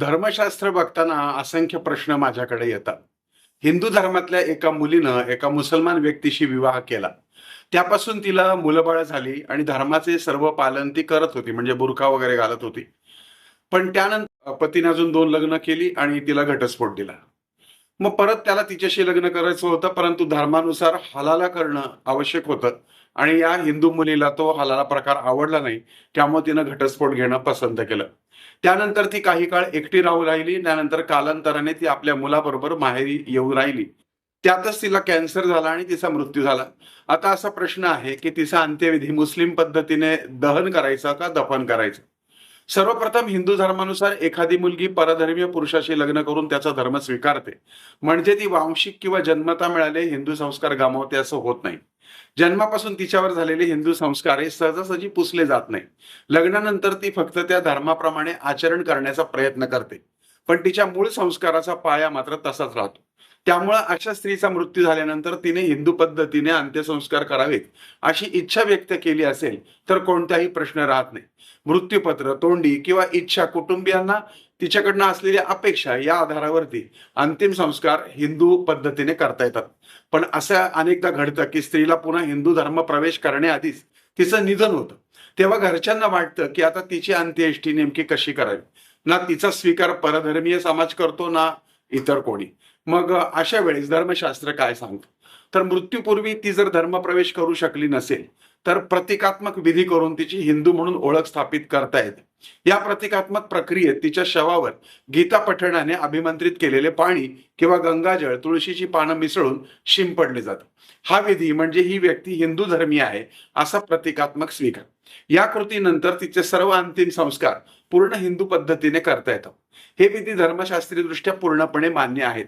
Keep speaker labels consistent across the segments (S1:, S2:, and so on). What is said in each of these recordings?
S1: धर्मशास्त्र बघताना असंख्य प्रश्न माझ्याकडे येतात. हिंदू धर्मातल्या एका मुलीनं एका मुसलमान व्यक्तीशी विवाह केला. त्यापासून तिला मुलबळ झाली आणि धर्माचे सर्व पालन ती करत होती म्हणजे बुरखा वगैरे घालत होती. पण त्यानंतर पतीने अजून दोन लग्न केली आणि तिला घटस्फोट दिला. मग परत त्याला तिच्याशी लग्न करायचं होतं परंतु धर्मानुसार हलाला करणं आवश्यक होतं. आणि या हिंदू मुलीला तो हलाला प्रकार आवडला नाही त्यामुळे तिनं घटस्फोट घेणं पसंत केलं. त्यानंतर ती काही काळ एकटी राहू राहिली त्यानंतर कालांतराने ती आपल्या मुलाबरोबर माहेरी येऊ राहिली. त्यातच तिला कॅन्सर झाला आणि तिचा मृत्यू झाला. आता असा प्रश्न आहे की तिचा अंत्यविधी मुस्लिम पद्धतीने दहन करायचा का दफन करायचं? सर्वप्रथम हिंदू धर्मानुसार एखादी मुलगी परधर्मीय पुरुषाशी लग्न करून त्याचा धर्म स्वीकारते. म्हणजे ती वांशिक किंवा जन्मता मिळाले हिंदू संस्कार गमावते असं होत नाही. जन्मापासून तिच्यावर झालेले हिंदू संस्कार हे सहजासहजी पुसले जात नाही. लग्नानंतर ती फक्त त्या धर्माप्रमाणे आचरण करण्याचा प्रयत्न करते. पण तिच्या मूळ संस्काराचा पाया मात्र तसाच राहतो. त्यामुळं अशा स्त्रीचा मृत्यू झाल्यानंतर तिने हिंदू पद्धतीने अंत्यसंस्कार करावेत अशी इच्छा व्यक्त केली असेल तर कोणताही प्रश्न राहत नाही. मृत्यूपत्र तोंडी किंवा इच्छा कुटुंबियांना तिच्याकडनं असलेल्या अपेक्षा या आधारावरती अंतिम संस्कार हिंदू पद्धतीने करता येतात. पण असं अनेकदा घडतं की स्त्रीला पुन्हा हिंदू धर्म प्रवेश करण्याआधीच तिचं निधन होतं. तेव्हा घरच्यांना वाटतं की आता तिची अंत्येष्टी नेमकी कशी करावी? ना तिचा स्वीकार परधर्मीय समाज करतो ना इतर कोणी. मग अशा वेळेस धर्मशास्त्र काय सांगतं? तर मृत्यूपूर्वी ती जर धर्मप्रवेश करू शकली नसेल तर प्रतिकात्मक विधी करून तिची हिंदू म्हणून ओळख स्थापित करता येते. या प्रतिकात्मक प्रक्रियेत तिच्या शवावर गीता पठणाने अभिमंत्रित केलेले पाणी किंवा गंगाजळ तुळशीची पानं मिसळून शिंपडले जातं. हा विधी म्हणजे ही व्यक्ती हिंदू धर्मी आहे असा प्रतिकात्मक स्वीकार. या कृतीनंतर तिचे सर्व अंतिम संस्कार पूर्ण हिंदू पद्धतीने करता येतात. हे विधी धर्मशास्त्रीयदृष्ट्या पूर्णपणे मान्य आहेत.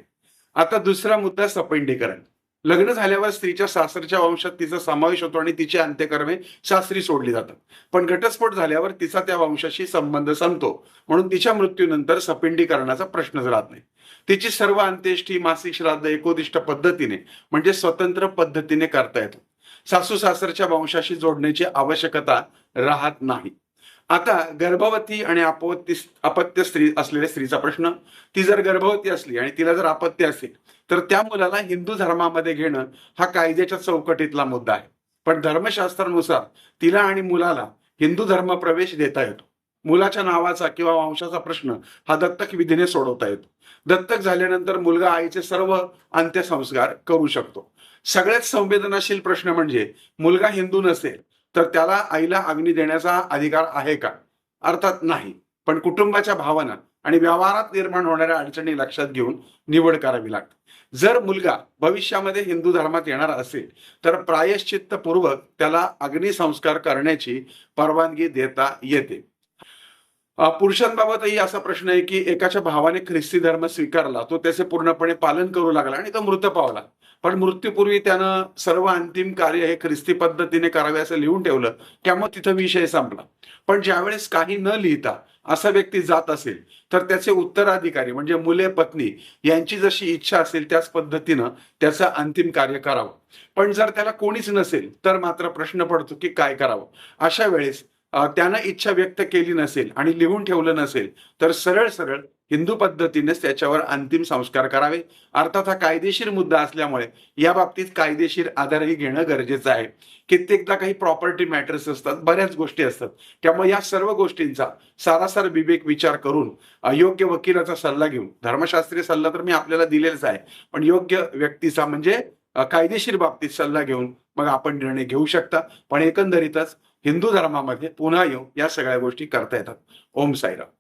S1: आता दुसरा मुद्दा सपंडीकरण. लग्न झाल्यावर स्त्रीच्या सासरच्या वंशात तिचा समावेश होतो आणि तिची अंत्यकर्मे सासरी सोडली जातात. पण घटस्फोट झाल्यावर तिचा त्या वंशाशी संबंध संपतो. म्हणून तिच्या मृत्यूनंतर सपिंडीकरणाचा प्रश्नच राहत नाही. तिची सर्व अंत्येष्टी मासिक श्राद्ध एकोदिष्ट पद्धतीने म्हणजे स्वतंत्र पद्धतीने करता येतो. सासू सासरच्या वंशाशी जोडण्याची आवश्यकता राहत नाही. आता गर्भवती आणि अपत्य अपत्य स्त्री असलेल्या स्त्रीचा प्रश्न ती जर गर्भवती असली आणि तिला जर अपत्य असेल तर त्या मुलाला हिंदू धर्मामध्ये घेणं हा कायद्याच्या चौकटीतला मुद्दा आहे. पण धर्मशास्त्रानुसार तिला आणि मुलाला हिंदू धर्म प्रवेश देता येतो. मुलाच्या नावाचा किंवा वंशाचा प्रश्न हा दत्तक विधीने सोडवता येतो. दत्तक झाल्यानंतर मुलगा आईचे सर्व अंत्यसंस्कार करू शकतो. सगळ्यात संवेदनशील प्रश्न म्हणजे मुलगा हिंदू नसेल तर त्याला आईला अग्नी देण्याचा अधिकार आहे का? अर्थात नाही. पण कुटुंबाच्या भावना आणि व्यवहारात निर्माण होणाऱ्या अडचणी लक्षात घेऊन निवड करावी लागते. जर मुलगा भविष्यामध्ये हिंदू धर्मात येणार असेल तर प्रायश्चित्तपूर्वक त्याला अग्निसंस्कार करण्याची परवानगी देता येते. पुरुषांबाबतही असा प्रश्न आहे की एकाच्या भावाने ख्रिस्ती धर्म स्वीकारला तो त्याचे पूर्णपणे पालन करू लागला आणि तो मृत पावला. पण मृत्यूपूर्वी त्यानं सर्व अंतिम कार्य हे ख्रिस्ती पद्धतीने करावे असं लिहून ठेवलं. त्यामुळे तिथं विषय संपला. पण ज्यावेळेस काही न लिहिता असा व्यक्ती जात असेल तर त्याचे उत्तराधिकारी म्हणजे मुले पत्नी यांची जशी इच्छा असेल त्याच पद्धतीनं त्याचं अंतिम कार्य करावं. पण जर त्याला कोणीच नसेल तर मात्र प्रश्न पडतो की काय करावं? अशा वेळेस त्यानं इच्छा व्यक्त केली नसेल आणि लिहून ठेवलं नसेल तर सरळ सरळ हिंदू पद्धतीनेच त्याच्यावर अंतिम संस्कार करावे. अर्थात हा कायदेशीर मुद्दा असल्यामुळे या बाबतीत कायदेशीर आधारही घेणं गरजेचं आहे. कित्येकदा काही प्रॉपर्टी मॅटर्स असतात बऱ्याच गोष्टी असतात. त्यामुळे या सर्व गोष्टींचा सारासार विवेक विचार करून योग्य वकिलाचा सल्ला घेऊन धर्मशास्त्रीय सल्ला तर मी आपल्याला दिलेलाच आहे पण योग्य व्यक्तीचा म्हणजे कायदेशीर बाबतीत सल्ला घेऊन मग आपण निर्णय घेऊ शकता. पण एकंदरीतच हिंदू धर्मामध्ये पुन्हा येऊन या सगळ्या गोष्टी करता येतात. ओम साईराम.